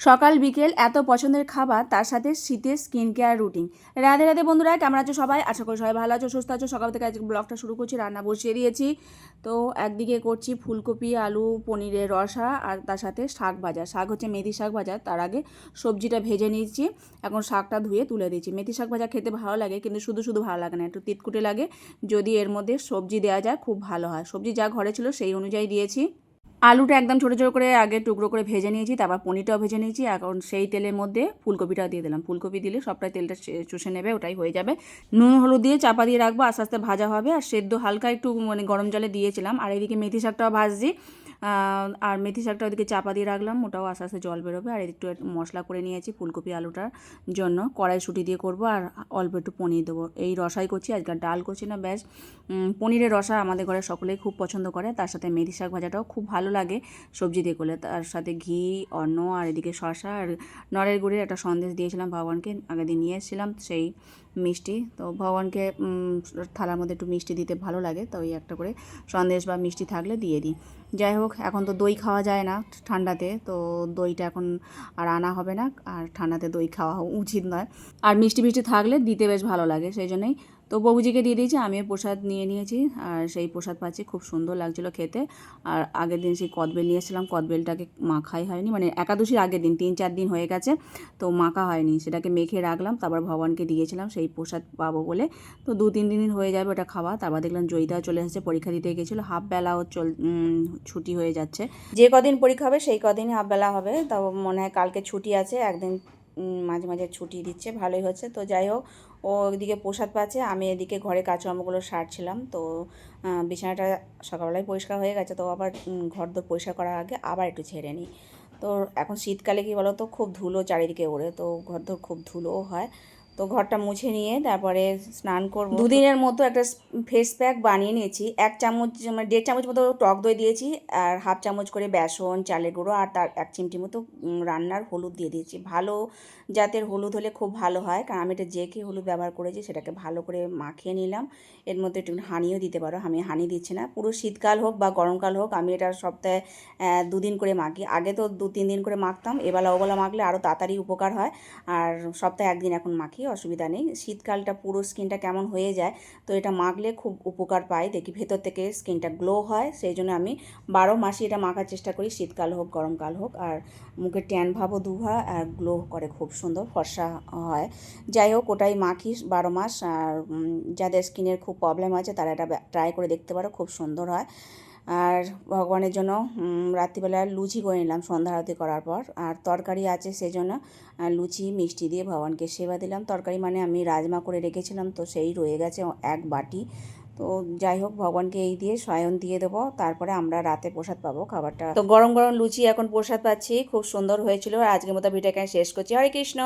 সকাল, বিকেল এত পছন্দের খাবার, তার সাথে শীতের skin care routine Radhe Radhe বন্ধুরা, কেমন আছো সবাই? আশা করি সবাই ভালো আছো, সুস্থ আছো। সকাল থেকে আজকে ব্লগটা শুরু করছি, রান্না বসিয়ে দিয়েছি। তো একদিকে করছি ফুলকপি, আলু, পনিরের রসা আর তার সাথে শাক ভাজা। শাক হচ্ছে মেথি শাক ভাজা, তার আগে সবজিটা ভেজে নিয়েছি। এখন শাকটা ধুয়ে তুলে দিয়েছি। মেথি শাক ভাজা খেতে ভালো লাগে, কিন্তু শুধু শুধু ভালো লাগে না, একটু তিতকুটে লাগে। যদি এর মধ্যে সবজি দেওয়া যায়, খুব ভালো হয়। সবজি যা ঘরে ছিল সেই অনুযায়ী দিয়েছি। আলুটা একদম ছোটো ছোটো করে আগে টুকরো করে ভেজে নিয়েছি, তারপর পনিরটাও ভেজে নিয়েছি। এখন সেই তেলের মধ্যে ফুলকপিটাও দিয়ে দিলাম। ফুলকপি দিলে সবটাই তেলটা চুষে নেবে, ওটাই হয়ে যাবে। নুন, হলুদ দিয়ে চাপা দিয়ে রাখব, আস্তে আস্তে ভাজা হবে। আর সেদ্ধ হালকা একটু মানে গরম জলে দিয়েছিলাম। আর এদিকে মেথি শাকটাও ভাজছি। আর মেথি শাকটা ওদিকে চাপা দিয়ে রাখলাম, ওটাও আস্তে আস্তে জল বেরোবে। আর একটু মশলা করে নিয়েছি ফুলকপি আলুটার জন্য। কড়াইশুঁটি দিয়ে করব আর অল্প একটু পনির দেবো। এই রসাই করছি আজকাল ডাল করছি না, ব্যাস। পনিরের রসা আমাদের ঘরে সকলেই খুব পছন্দ করে। তার সাথে মেথি শাক ভাজাটাও খুব ভালো লাগে সবজি দিয়ে করলে। তার সাথে ঘি, অন্ন আর এদিকে শসা আর নড়ের গুড়ের একটা সন্দেশ দিয়েছিলাম ভগবানকে, আগের দিন নিয়ে এসেছিলাম। সেই মিষ্টি। তো ভগবানকে থালার মধ্যে একটু মিষ্টি দিতে ভালো লাগে, তো ওই একটা করে সন্দেশ বা মিষ্টি থাকলে দিয়ে দিই। যাই হোক, এখন তো দই খাওয়া যায় না ঠান্ডাতে, তো দইটা এখন আর আনা হবে না, আর ঠান্ডাতে দই খাওয়া উচিত নয়। আর মিষ্টি মিষ্টি থাকলে দিতে বেশ ভালো লাগে, সেই জন্যই তো বউজিকে দিয়ে দিয়েছি, আমিও প্রসাদ নিয়ে নিয়েছি। আর সেই প্রসাদ পাচ্ছি, খুব সুন্দর লাগছিল খেতে। আর আগের দিন সেই কদবেল নিয়েছিলাম কদবেলটাকে মাখাই হয়নি মানে একাদশীর আগের দিন, তিন চার দিন হয়ে গেছে, তো মাখা হয়নি। সেটাকে মেখে রাখলাম, তারপর ভগবানকে দিয়েছিলাম, সেই প্রসাদ পাবো বলে। তো দু তিন দিন হয়ে যাবে ওটা খাওয়া, তারপর দেখলাম জয়িতা চলে এসেছে, পরীক্ষা দিতে গেছিল, হাফ বেলাও চল ছুটি হয়ে যাচ্ছে। যে কদিন পরীক্ষা হবে, সেই কদিন হাফ বেলা হবে, তাও মনে হয় কালকে ছুটি আছে, একদিন মাঝে মাঝে ছুটি দিচ্ছে, ভালোই হচ্ছে। তো যাই হোক ও ওইদিকে প্রসাদ পাচ্ছে, আমি এদিকে ঘরে কাজকর্মগুলো সারছিলাম। তো বিছানাটা সকালবেলায় পরিষ্কার হয়ে গেছে, তো আবার ঘর দোর পরিষ্কার করার আগে আবার একটু ছেড়ে নিই। তো এখন শীতকালে কি বলো তো খুব ধুলো চারিদিকে ওড়ে, তো ঘর দোর খুব ধুলোও হয়। তো ঘরটা মুছে নিয়ে তারপরে স্নান করব। দুদিনের মতো একটা ফেস প্যাক বানিয়ে নিয়েছি। এক চামচ মানে দেড় চামচ মতো টক দই দিয়েছি আর হাফ চামচ করে বেসন, চালের গুঁড়ো আর তার এক চিমটি মতো রান্নার হলুদ দিয়ে দিয়েছি। ভালো জাতের হলুদ হলে খুব ভালো হয়। কারণ আমি এটা যে কি হলুদ ব্যবহার করেছি সেটাকে ভালো করে মাখিয়ে নিলাম। এর মধ্যে একটু হানিও দিতে পারো। আমি হানি দিচ্ছি না। পুরো শীতকাল হোক বা গরমকাল হোক, আমি এটা সপ্তাহে দুদিন করে মাখি। আগে তো দু তিন দিন করে মাখতাম। এবেলা ওবেলা মাখলে আরও তাড়াতাড়ি উপকার হয়। আর সপ্তাহে একদিন এখন মাখি। অসুবিধা নেই। শীতকালটা পুরো স্কিনটা কেমন হয়ে যায়, তো এটা মাখলে খুব উপকার পাই। দেখি ভেতর থেকে স্কিনটা গ্লো হয়, সেই জন্য আমি বারো মাসই এটা মাখার চেষ্টা করি, শীতকাল হোক, গরমকাল হোক। আর মুখের ট্যান ভাবও হয় আর গ্লো করে খুব সুন্দর, ফর্সা হয়। যাই হোক, ওটাই মাখি বারো মাস, আর যাদের স্কিনের খুব প্রবলেম আছে, তারা এটা ট্রাই করে দেখতে পারো, খুব সুন্দর হয়। আর ভগবানের জন্য রাত্রিবেলা লুচি করে নিলাম সন্ধ্যা আরতি করার পর। আর তরকারি আছে সেজন্য লুচি, মিষ্টি দিয়ে ভগবানকে সেবা দিলাম। তরকারি মানে আমি রাজমা করে রেখেছিলাম, তো সেই রয়ে গেছে এক বাটি। তো যাই হোক, ভগবানকে এই দিয়ে শয়ন দিয়ে দেবো। তারপরে আমরা রাতে প্রসাদ পাবো খাবারটা। তো গরম গরম লুচি এখন প্রসাদ পাচ্ছি, খুব সুন্দর হয়েছিল। আর আজকের মতো ভিডিও শেষ করছি। হরে কৃষ্ণ!